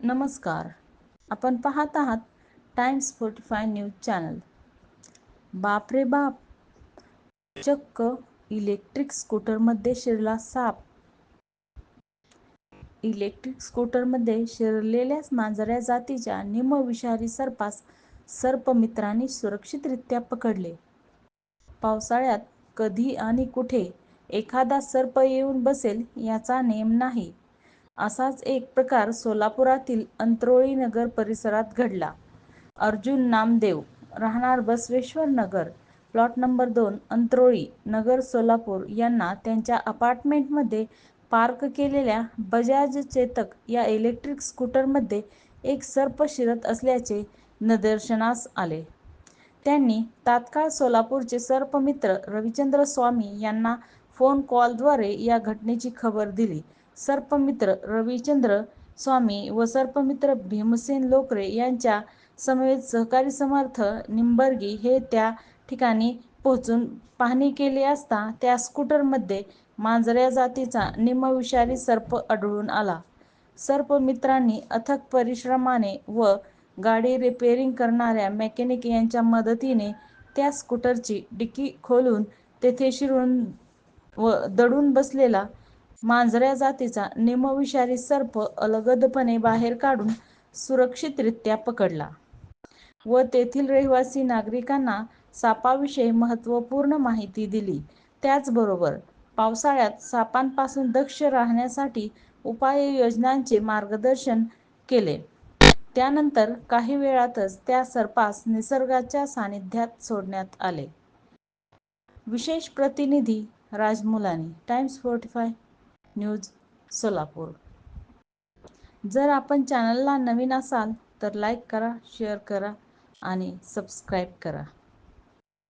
नमस्कार. आपण पाहत आहात Times forty five news channel. बाप रे बाप! चक्क इलेक्ट्रिक स्कूटरमध्ये शिरला साप. इलेक्ट्रिक स्कूटरमध्ये शिरलेल्या मांजऱ्या जातीच्या निमविषारी सर्पास सर्पमित्रांनी सुरक्षितरित्या पकडले. पावसाळ्यात कधी आणि कुठे एखादा सर्प येऊन बसेल याचा नेम नाही. असाच एक प्रकार सोलापुरातील अंत्रोळी नगर परिसरात घडला. अर्जुन नामदेव राहणार बसवेश्वर नगर प्लॉट नंबर दोन अंत्रोळी नगर सोलापूर. यांना त्यांच्या अपार्टमेंटमध्ये पार्क केलेल्या बजाज चेतक या इलेक्ट्रिक स्कूटरमध्ये एक सर्प शिरत असल्याचे निदर्शनास आले. त्यांनी तात्काळ सोलापूरचे सर्पमित्र रविचंद्र स्वामी यांना फोन कॉलद्वारे या घटनेची खबर दिली. सर्पमित्र रविचंद्र स्वामी व सर्पमित्र भीमसेन लोकरे यांच्या समवेत सहकारी समर्थ निंबर्गी हे त्या ठिकाणी पोहोचून पाहणी केली असता त्या स्कूटरमध्ये मांजऱ्या जातीचा निमविषारी सर्प आढळून आला. सर्पमित्रांनी अथक परिश्रमाने व गाडी रिपेरिंग करणाऱ्या मेकॅनिक यांच्या मदतीने त्या स्कूटरची डिकी खोलून तेथे शिरून व दडून बसलेला मांजऱ्या जातीचा निमविषारी सर्प अलगदपणे बाहेर काढून सुरक्षितरित्या पकडला. व तेथील रहिवासी नागरिकांना सापाविषयी महत्त्वपूर्ण माहिती दिली. त्याचबरोबर पावसाळ्यात सापांपासून दक्ष राहण्यासाठी उपाययोजनांचे मार्गदर्शन केले. त्यानंतर काही वेळातच त्या सर्पास निसर्गाच्या सानिध्यात सोडण्यात आले. विशेष प्रतिनिधी Rajmulani. Times forty five. News Solapur. जर आपण चॅनलला नवीन असाल तर लाईक करा शेअर करा आणि सबस्क्राईब करा.